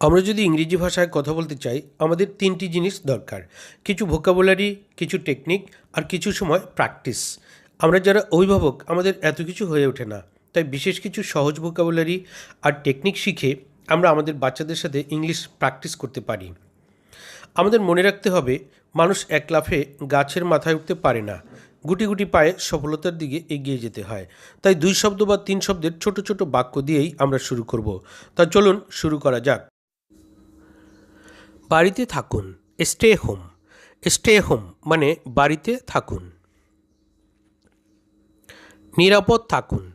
আমরা যদি ইংরেজি ভাষায় কথা বলতে চাই, আমাদের তিনটি জিনিস দরকার। কিছু ভোকাবুলারি কিছু টেকনিক আর কিছু সময় প্র্যাকটিস আমরা যারা অভিভাবক, আমাদের এত কিছু হয়ে ওঠে না। তাই বিশেষ কিছু সহজ ভোকাবুলারি আর টেকনিক শিখে আমরা আমাদের বাচ্চাদের সাথে ইংলিশ প্র্যাকটিস করতে পারি। আমাদের মনে রাখতে হবে, মানুষ এক লাফে গাছের মাথায় উঠতে পারে না। গুটি গুটি পায়ে সফলতার দিকে এগিয়ে যেতে হয়। তাই দুই শব্দ বা তিন শব্দের ছোট ছোট বাক্য দিয়েই আমরা শুরু করব। তা চলুন, শুরু করা যাক। বাড়িতে থাকুন স্টে হোম স্টে হোম মানে বাড়িতে থাকুন। নিরাপদ থাকুন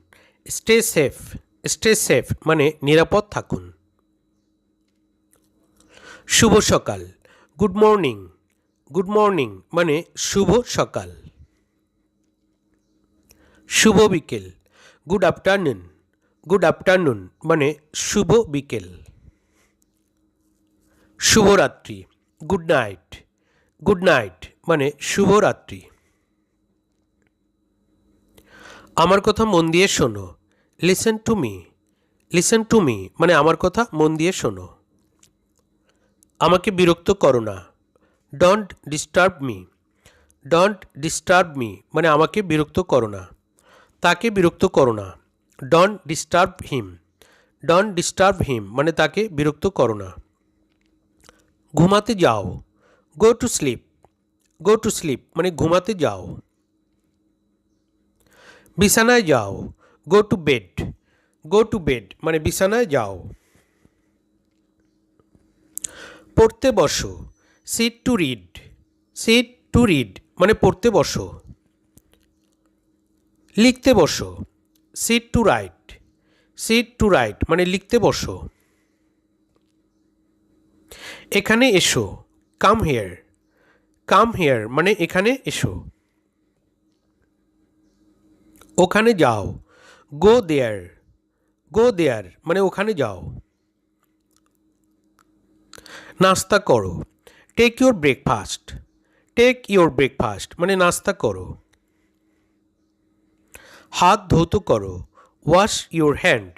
স্টে সেফ স্টে সেফ মানে নিরাপদ থাকুন। শুভ সকাল গুড মর্নিং গুড মর্নিং মানে শুভ সকাল। শুভ বিকেল গুড আফটারনুন গুড আফটারনুন মানে শুভ বিকেল। শুভরাত্রি। গুড নাইট গুড নাইট মানে শুভরাত্রি। আমার কথা মন দিয়ে শোনো। Listen to me listen to me মানে আমার কথা মন দিয়ে শোনো। আমাকে বিরক্ত করো না। Don't disturb me don't disturb me মানে আমাকে বিরক্ত করো না। তাকে বিরক্ত করো না। Don't disturb him don't disturb him মানে তাকে বিরক্ত করো না। ঘুমাতে যাও। Go to sleep go to sleep মানে ঘুমাতে যাও। বিছানায় যাও। Go to bed go to bed মানে বিছানায় যাও। পড়তে বসো। Sit to read sit to read মানে পড়তে বসো। লিখতে বসো। Sit to write sit to write মানে লিখতে বসো। এখানে এসো। কাম হেয়ার কাম হেয়ার মানে এখানে এসো। ওখানে যাও। গো দেয়ার গো দেয়ার মানে ওখানে যাও। নাস্তা করো। Take your breakfast take your breakfast মানে নাস্তা করো। হাত ধৌত করো। Wash your hand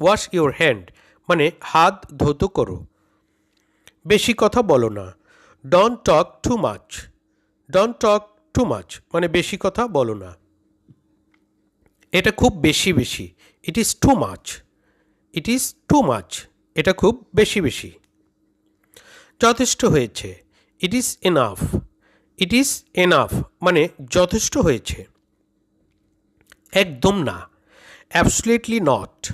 wash your hand মানে হাত ধৌত করো। বেশি কথা বলো না। Don't talk too much don't talk too much মানে বেশি কথা বলো না। এটা খুব বেশি বেশি। It is too much it is too much এটা খুব বেশি বেশি। যথেষ্ট হয়েছে। It is enough it is enough মানে যথেষ্ট হয়েছে। একদম না। অ্যাবসুলেটলি নট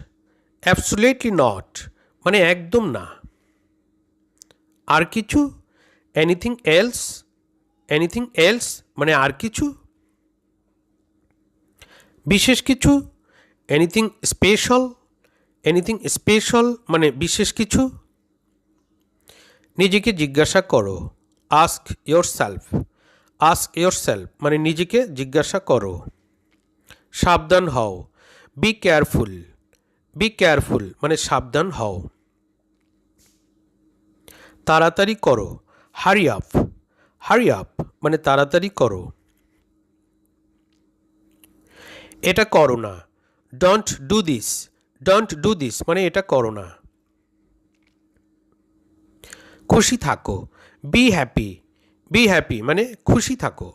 অ্যাবসুলেটলি নট মানে একদম না। আর কিছু? এনিথিং এলস এনিথিং এলস মানে আর কিছু? বিশেষ কিছু? এনিথিং স্পেশাল এনিথিং স্পেশাল মানে বিশেষ কিছু? নিজেকে জিজ্ঞাসা করো। Ask yourself ask yourself মানে নিজেকে জিজ্ঞাসা করো। সাবধান হও। বি কেয়ারফুল বি কেয়ারফুল মানে সাবধান হও। তাড়াতাড়ি করো। হারি আপ হারি আপ মানে তাড়াতাড়ি করো। এটা করো না। Don't do this don't do this মানে এটা করো না। খুশি থাকো। বি হ্যাপি বি হ্যাপি মানে খুশি থাকো।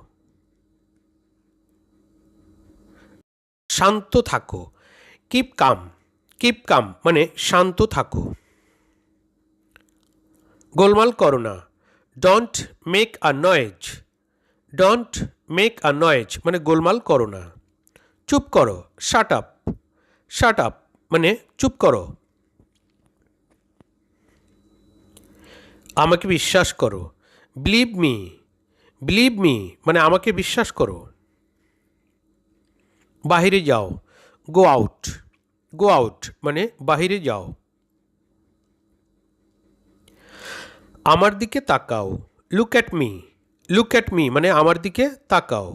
শান্ত থাকো। কিপ কাম কিপ কাম মানে শান্ত থাকো। গোলমাল করো না। Don't make a noise don't make a noise মানে গোলমাল করো না। চুপ করো। শাট আপ শাট আপ মানে চুপ করো। আমাকে বিশ্বাস করো। বিলিভ মি বিলিভ মি মানে আমাকে বিশ্বাস করো। বাহিরে যাও। গো আউট গো আউট মানে বাহিরে যাও। আমার দিকে তাকাও। Look at me look at me মানে আমার দিকে তাকাও।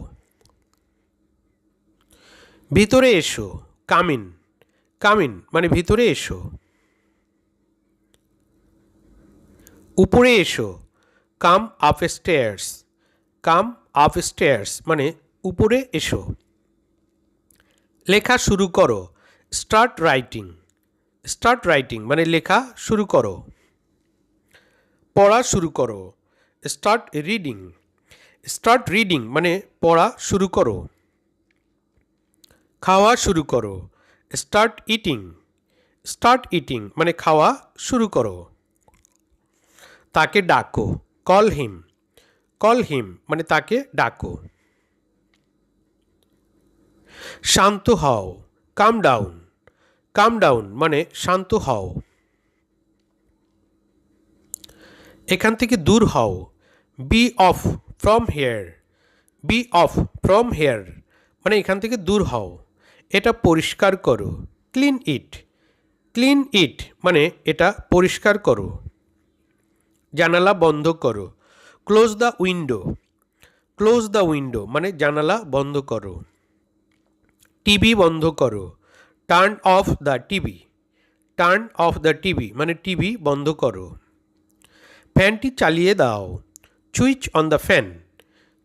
ভিতরে এসো। কামিন কামিন মানে ভিতরে এসো। উপরে এসো। Come up stairs come up stairs মানে উপরে এসো। লেখা শুরু করো। স্টার্ট রাইটিং স্টার্ট রাইটিং মানে লেখা শুরু করো। পড়া শুরু করো। স্টার্ট রিডিং স্টার্ট রিডিং মানে পড়া শুরু করো। খাওয়া শুরু করো। স্টার্ট ইটিং স্টার্ট ইটিং মানে খাওয়া শুরু করো। তাকে ডাকো। কল হিম কল হিম মানে তাকে ডাকো। শান্ত হও। কাম ডাউন কাম ডাউন মানে শান্ত হও। এখান থেকে দূর হও। Be off from here be off from here মানে এখান থেকে দূর হও। এটা পরিষ্কার করো। ক্লিন ইট ক্লিন ইট মানে এটা পরিষ্কার করো। জানালা বন্ধ করো। Close the window close the window মানে জানালা বন্ধ করো। টিভি বন্ধ করো। Turn off the TV turn off the TV মানে টিভি বন্ধ করো। ফ্যানটি চালিয়ে দাও। Switch on the fan.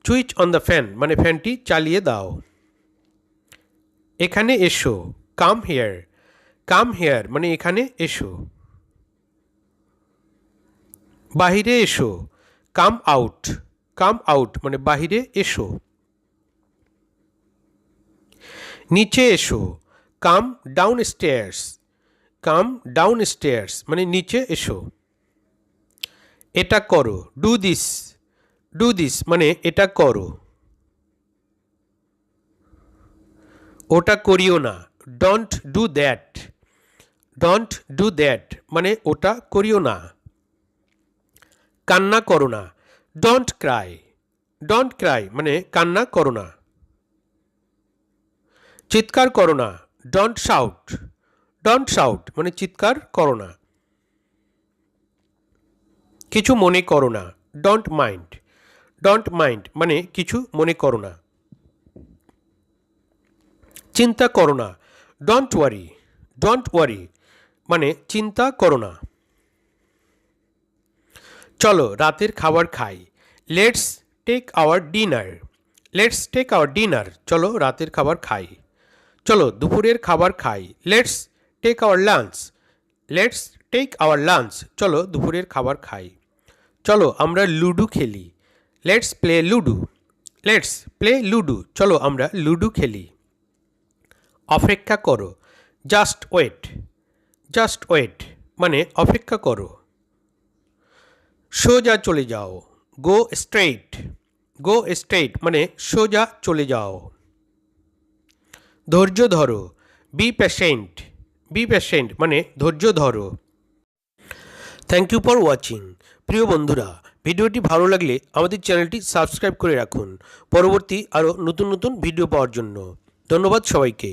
Switch on the fan মানে ফ্যানটি চালিয়ে দাও। এখানে এসো। Come here. কাম হেয়ার মানে এখানে এসো। বাহিরে এসো। Come out. কাম আউট মানে বাহিরে এসো। নিচে এসো। Come down stairs come down stairs মানে নিচে এসো। এটা করো ডু দিস ডু দিস মানে এটা করো। ওটা করিও না don't do that don't do that মানে ওটা করিও না। কান্না করো না ডোন্ট ক্রাই ডোন্ট ক্রাই মানে কান্না করো না। চিৎকার করো না ডোন্ট শাউট ডোন্ট শাউট মানে চিৎকার করো না। কিছু মনে করো না। ডোন্ট মাইন্ড ডোন্ট মাইন্ড মানে কিছু মনে করো না। চিন্তা করো না। ডোন্ট ওয়ারি ডোন্ট ওয়ারি মানে চিন্তা করো না। চলো রাতের খাবার খাই। Let's take our dinner let's take our dinner চলো রাতের খাবার খাই। চলো দুপুরের খাবার খাই। Let's take our lunch let's take our lunch চলো দুপুরের খাবার খাই। চলো আমরা লুডো খেলি। Let's play ludo. Let's play ludo. চলো আমরা লুডো খেলি। অপেক্ষা করো। জাস্ট ওয়েট জাস্ট ওয়েট মানে অপেক্ষা করো। সোজা চলে যাও। গো স্ট্রেইট গো স্ট্রেইট মানে সোজা চলে যাও। ধৈর্য ধরো। বি পেশেন্ট বি পেশেন্ট মানে ধৈর্য ধরো। থ্যাংক ইউ ফর ওয়াচিং প্রিয় বন্ধুরা, ভিডিওটি ভালো লাগলে আমাদের চ্যানেলটি সাবস্ক্রাইব করে রাখুন। পরবর্তী আরও নতুন নতুন ভিডিও পাওয়ার জন্য। ধন্যবাদ সবাইকে।